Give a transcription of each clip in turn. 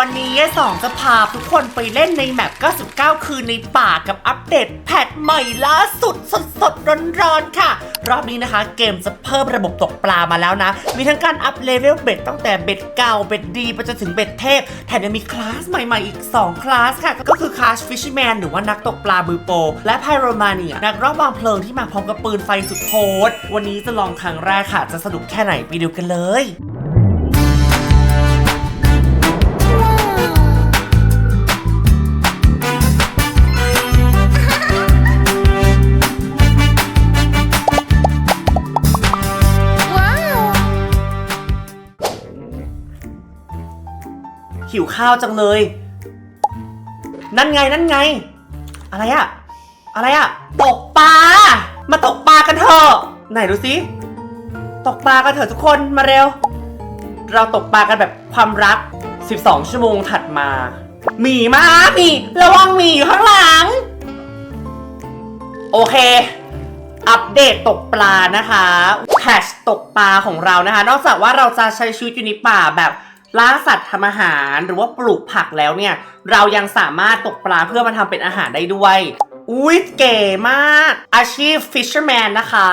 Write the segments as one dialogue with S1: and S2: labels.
S1: วันนี้ยายสองจะพาทุกคนไปเล่นในแมป 99 คืนในป่ากับอัปเดตแพทใหม่ล่าสุดสดสดร้อนร้อนๆค่ะ รอบนี้นะคะ เกมจะเพิ่มระบบตกปลามาแล้วนะ มีทั้งการอัพเลเวลเบ็ดตั้งแต่เบ็ดเก่าเบ็ดดีไปจนถึงเบ็ดเทพ แถมยังมีคลาสใหม่ๆอีก 2 คลาสค่ะ ก็คือคลาสฟิชแมนหรือว่านักตกปลามือโปรและไพโรมาเนียนักรอบวางเพลิงที่มาพร้อมกับปืนไฟสุดโหดวันนี้จะลองครั้งแรกค่ะ จะสนุกแค่ไหนไปดูกันเลย หิวข้าวจังเลย นั่นไงนั่นไง อะไรอะอะไรอะตกปลา มาตกปลากันเถอะไหนดูสิตกปลากันเถอะทุกคนมาเร็ว เราตกปลากันแบบความรัก 12 ชั่วโมงถัดมาหมีมาหมีระวังหมีอยู่ข้างหลัง โอเค อัปเดตตกปลานะคะแพชตกปลาของเรานะคะ นอกจากว่าเราจะใช้ชีวิตอยู่ในป่าแบบ ล่าสัตว์ทำอาหารหรือว่าปลูกผักแล้วเนี่ย เรายังสามารถตกปลาเพื่อมาทำเป็นอาหารได้ด้วย อุ้ยเก๋มาก อาชีพ fisherman นะคะ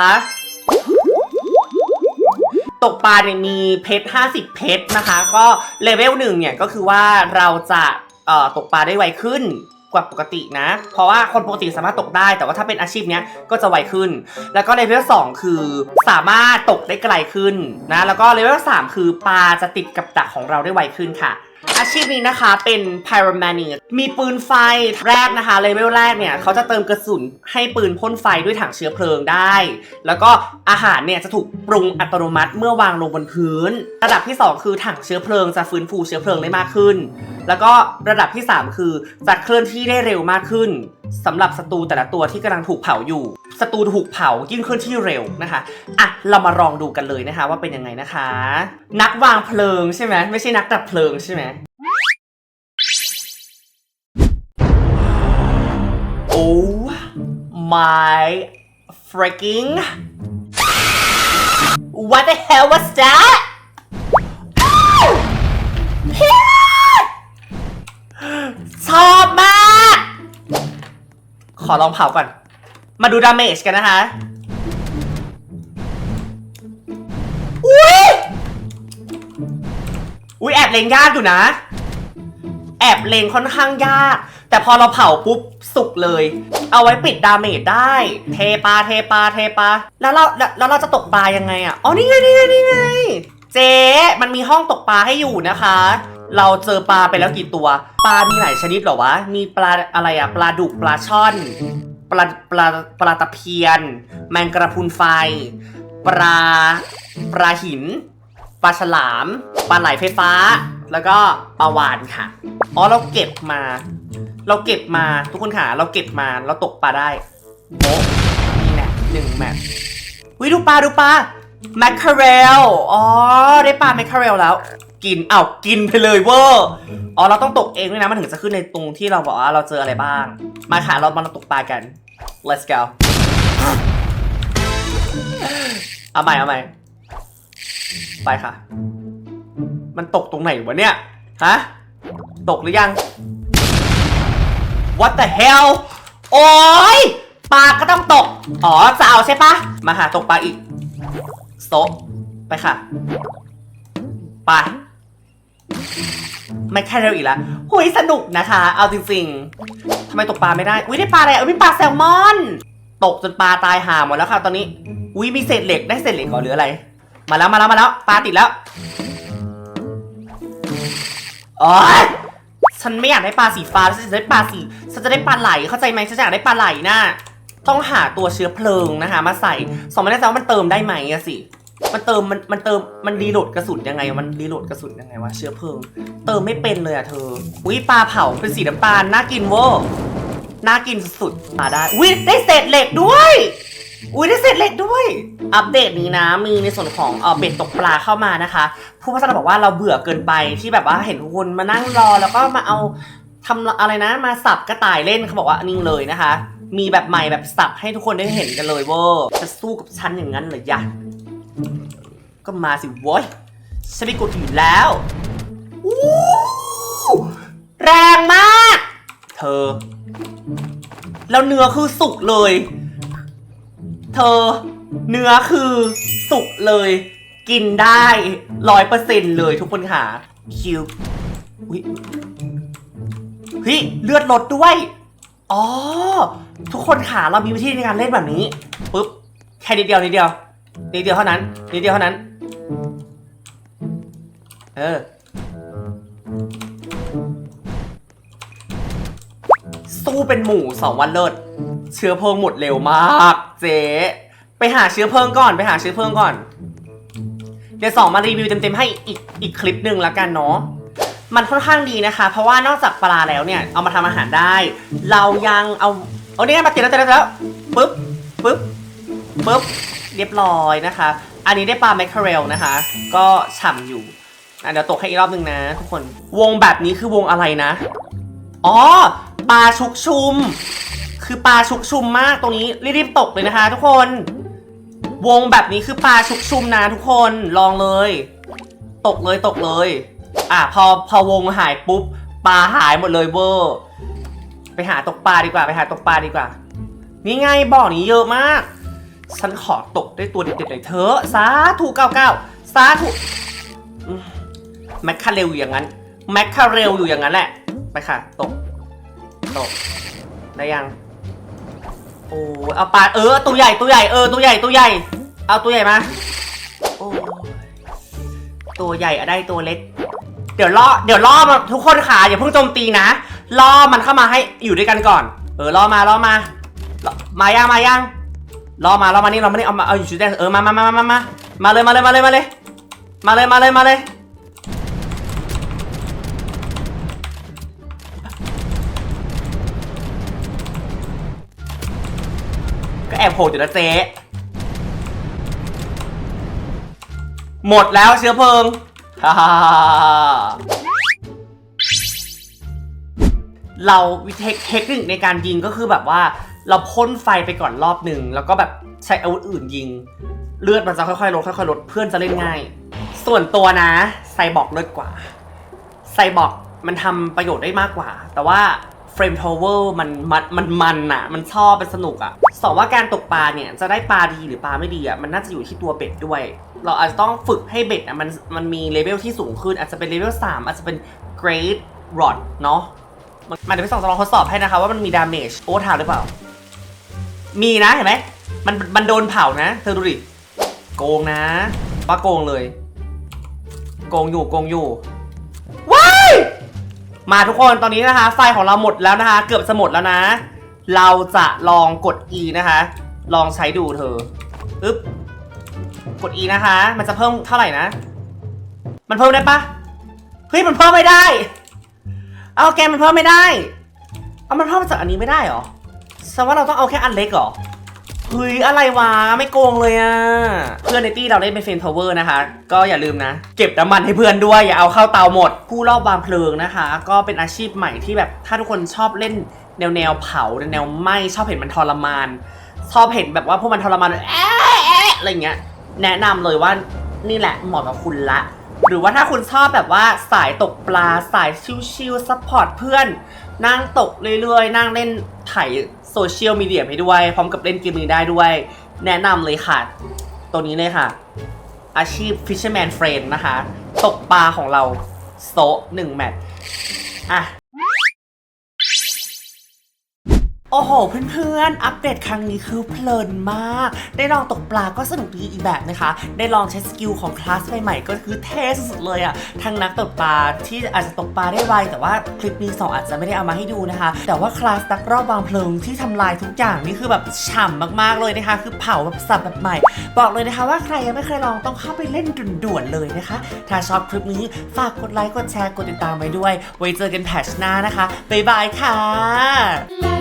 S1: ตกปลาเนี่ยมีเพชร 50 เพชรนะคะ ก็เลเวลหนึ่งเนี่ยก็คือว่าเราจะเอ่อตกปลาได้ไวขึ้น กว่าปกตินะ เพราะว่าคนปกติสามารถตกได้ แต่ว่าถ้าเป็นอาชีพเนี้ยก็จะไวขึ้น แล้วก็เลเวล2คือสามารถตกได้ไกลขึ้นนะ แล้วก็เลเวล3คือปลาจะติดกับดักของเราได้ไวขึ้นค่ะ อาชีพนี้นะคะเป็น pyromani มีปืนไฟแรกนะคะเลเวลแรกเนี่ยเขาจะเติมกระสุนให้ปืนพ่นไฟด้วยถังเชื้อเพลิงได้ แล้วก็อาหารเนี่ยจะถูกปรุงอัตโนมัติเมื่อวางลงบนพื้น ระดับที่ 2 คือถังเชื้อเพลิงจะฟื้นฟูเชื้อเพลิงได้มากขึ้น แล้วก็ระดับที่ 3 คือจะเคลื่อนที่ได้เร็วมากขึ้น สำหรับศัตรูแต่ละตัวที่กำลังถูกเผาอยู่ศัตรูถูกเผายิ่งเคลื่อนที่เร็วนะคะอะเรามาลองดูกันเลยนะคะว่าเป็นยังไงนะคะ นักวางเพลิงใช่ไหมไม่ใช่นักดับเพลิงใช่ไหม Oh my freaking What the hell was that? อลองเผาก่อน มาดูดาเมจกันนะคะอุ้ยอุ้ยแอบเลงยากอยู่นะ แอบเลงค่อนข้างยาก แต่พอเราเผาปุ๊บสุกเลย เอาไว้ปิดดาเมจได้ เทปลาเทปลาเทปลาแล้วเราแล้วเราจะตกปลายังไงอะอ๋อนี่ไงนี่ไงนี่ไง เจ๊มันมีห้องตกปลาให้อยู่นะคะ เราเจอปลาไปแล้วกี่ตัว ปลามีหลายชนิดเหรอวะ มีปลาอะไรอะปลาดุกปลาช่อน ปลาปลาปลาตะเพียน แมงกระพุนไฟ ปลาปลาหิน ปลาฉลาม ปลาไหลไฟฟ้า แล้วก็ปลาวานค่ะ อ๋อเราเก็บมา เราเก็บมาทุกคนค่ะ เราเก็บมาเราตกปลาได้โอ้นี่แหละหนึ่งแมทวิดูปลาดูปลา แมคคาเรลอ๋อ ได้ปลาแมคคาเรลแล้ว กินเอ้ากินไปเลยเวอร์อ๋อ เราต้องตกเองด้วยนะ มันถึงจะขึ้นในตรงที่เราบอกว่าเราเจออะไรบ้าง มาค่ะ เรามาตกปลากัน let's go เอาใหม่เอาใหม่ไปค่ะ มันตกตรงไหนวะเนี่ย ฮะ ตกหรือยัง What the hell โอ้ยปลาก็ต้องตก อ๋อจะเอาใช่ปะมาหาตกปลาอีก โซะไปค่ะ ไปไม่แค่เร็วอีกแล้วหุยสนุกนะคะ เอาจริงๆทำไมตกปลาไม่ได้ อุ้ยได้ปลาอะไรเอ้ยมีปลาแซลมอน ตกจนปลาตายห่าหมดแล้วค่ะ ตอนนี้ อุ้ยมีเศษเหล็กได้เศษเหล็กก่อนหรืออะไร มาแล้วมาแล้วมาแล้วปลาติดแล้วโอ๊ยฉันไม่อยากได้ปลาสีฟ้าฉันจะได้ปลาสีฉันจะได้ปลาไหลเข้าใจไหมฉันอยากได้ปลาไหลน่ะต้องหาตัวเชื้อเพลิงนะคะ มาใส่สองไม่แน่ใจว่ามันเติมได้ไหมอะสิ มันเติมมันมันเติมมันรีโหลดกระสุนยังไง มันรีโหลดกระสุนยังไงวะเชื้อเพลิง เติมไม่เป็นเลยอะเธอ อุ้ยปลาเผาเป็นสีน้ำตาลน่ากินเวอร์น่ากินสุดๆมาได้ อุ้ยได้เศษเหล็กด้วย อุ้ยได้เศษเหล็กด้วย อัปเดตนี้นะ มีในส่วนของเออเบ็ดตกปลาเข้ามานะคะ ผู้พัฒนาบอกว่าเราเบื่อเกินไปที่แบบว่าเห็นคนมานั่งรอแล้วก็มาเอาทำอะไรนะ มาสับกระต่ายเล่นเขาบอกว่านี่เลยนะคะ มีแบบใหม่แบบสับให้ทุกคนได้เห็นกันเลยเวอร์จะสู้กับฉันอย่างนั้นเหรอยะ ก็มาสิวอยฉันไม่กดอยู่แล้วอู้แรงมาก เธอ แล้วเนื้อคือสุกเลย เธอ เนื้อคือสุกเลย กินได้ร้อยเปอร์เซ็นต์เลยทุกคนค่ะ คิวอุ้ยเฮ้ยเลือดลดด้วย อ๋อ ทุกคนค่ะเรามีวิธีในการเล่นแบบนี้ ปึ๊บ แค่นิดเดียวนิดเดียว นิดเดียวเท่านั้นนิดเดียวเท่านั้น เออสู้เป็นหมูสองวันเลิศเชื้อเพลิงหมดเร็วมาก เจ๊ไปหาเชื้อเพลิงก่อนไปหาเชื้อเพลิงก่อน เดี๋ยวสองมารีวิวเต็มๆให้อีกอีกคลิปหนึ่งแล้วกันเนาะมันค่อนข้างดีนะคะ เพราะว่านอกจากปลาแล้วเนี่ยเอามาทำอาหารได้ เรายังเอาเอาเนี่ยมาติดแล้วติดแล้วติดแล้วปึ๊บปึ๊บปึ๊บ รียบร้อยนะคะ อันนี้ได้ปลาแมคเคอเรลนะคะ ก็ฉ่ำอยู่อะเดี๋ยวตกให้อีกรอบหนึ่งนะทุกคน วงแบบนี้คือวงอะไรนะ อ๋อ ปลาชุกชุม คือปลาชุกชุมมากตรงนี้รีบๆตกเลยนะคะ ทุกคน วงแบบนี้คือปลาชุกชุมนะทุกคนลองเลย ตกเลยตกเลย อะพอพอวงหายปุ๊บปลาหายหมดเลยเวอร์ไปหาตกปลาดีกว่า ไปหาตกปลาดีกว่านี่ไงบ่อนี้เยอะมาก ฉันขอตกได้ตัวเด็ดๆหน่อยเถอะสาธุเก้าเก้าสาธุอืมแมคคาเรลอยู่อย่างนั้น แมคคาเรลอยู่อย่างนั้นแหละ ไปค่ะ ตก ตก ได้ยัง โอ้เอาปลาเออตัวใหญ่ตัวใหญ่เออตัวใหญ่ตัวใหญ่ เอาตัวใหญ่มาโอ้ยตัวใหญ่อะได้ตัวเล็ก เดี๋ยวล่อเดี๋ยวล่อมาทุกคนค่ะอย่าเพิ่งโจมตีนะล่อมันเข้ามาให้อยู่ด้วยกันก่อน เออล่อมาล่อมา มายังมายัง ล่อมาล่อมานี่เราไม่ได้เอามาเอาอยู่ชุดแดงเออมามามามามามาเลยมาเลยมาเลยมาเลยมาเลยมาเลยมาเลยก็แอบโหดอยู่นะเจ๊หมดแล้วเชื้อเพลิงฮ่า เราวิเทคเทคนิคในการยิงก็คือแบบว่าเราพ่นไฟไปก่อนรอบหนึ่งแล้วก็แบบใช้อาวุธอื่นยิง เลือดมันจะค่อยๆลดค่อยๆลดเพื่อนจะเล่นง่าย ส่วนตัวนะไซบอกเลิศกว่าไซบอกมันทำประโยชน์ได้มากกว่า แต่ว่าเฟรมทาวเวอร์มันมันมันมันอะมันชอบเป็นสนุกอะสองว่าการตกปลาเนี่ยจะได้ปลาดีหรือปลาไม่ดีอะมันน่าจะอยู่ที่ตัวเบ็ดด้วย เราอาจจะต้องฝึกให้เบ็ดอะมันมันมีเลเวลที่สูงขึ้น อาจจะเป็นเลเวล3อาจจะเป็น Great Rod เนาะ มันมาเดี๋ยวไปส่องจะลองทดสอบให้นะคะว่ามันมีดาเมจโอทาวหรือเปล่า มีนะเห็นไหมมันมันโดนเผานะ เธอดูดิ โกงนะป้าโกงเลย โกงอยู่โกงอยู่ว้ายมาทุกคนตอนนี้นะคะ ไฟของเราหมดแล้วนะคะ เกือบจะหมดแล้วนะ เราจะลองกด E นะคะ ลองใช้ดูเธออึ๊บกด E นะคะ มันจะเพิ่มเท่าไหร่นะ มันเพิ่มได้ปะเฮ้ยมันเพิ่มไม่ได้ เอาแกมันเพิ่มไม่ได้ เอามันเพิ่มจากอันนี้ไม่ได้เหรอแสดงว่าเราต้องเอาแค่อันเล็กเหรอเฮ้ยอะไรวะไม่โกงเลยอะเพื่อนในตี้เราเล่นเป็นเฟนทาวเวอร์นะคะ ก็อย่าลืมนะ เก็บน้ำมันให้เพื่อนด้วยอย่าเอาเข้าเตาหมด ผู้รอบวางเพลิงนะคะ ก็เป็นอาชีพใหม่ที่แบบถ้าทุกคนชอบเล่นแนวแนวเผาแนวไหมชอบเห็นมันทรมาน ชอบเห็นแบบว่าพวกมันทรมานแอะอะอะไรเงี้ยแนะนำเลยว่านี่แหละเหมาะกับคุณละ หรือว่าถ้าคุณชอบแบบว่าสายตกปลาสายชิลๆซัพพอร์ตเพื่อน นั่งตกเรื่อยๆ นั่งเล่นถ่ายโซเชียลมีเดียไปด้วย พร้อมกับเล่นเกมนี้ได้ด้วย แนะนำเลยค่ะ ตัวนี้เลยค่ะ อาชีพ Fisherman Friend นะคะ ตกปลาของเราโซหนึ่งแมตช์อะ โอ้โห เพื่อนๆ อัปเดตครั้งนี้คือเพลินมาก ได้ลองตกปลาก็สนุกดีอีกแบบนะคะ ได้ลองใช้สกิลของคลาสใหม่ๆ ก็คือเท่สุดๆเลยอะ่ะทั้งนักตกปลาที่อาจจะตกปลาได้ไว แต่ว่าคลิปนี้สองอาจจะไม่ได้เอามาให้ดูนะคะ แต่ว่าคลาสนักรอบวางเพลิงที่ทำลายทุกอย่างนี่คือแบบฉ่ำมากๆเลยนะคะ คือเผาแบบสับแบบใหม่ บอกเลยนะคะว่าใครยังไม่เคยลองต้องเข้าไปเล่นด่วนๆเลยนะคะ ถ้าชอบคลิปนี้ฝากกดไลค์กดแชร์กดติดตามไว้ด้วย ไว้เจอกันแพทชหน้านะคะบ๊ายบายค่ะ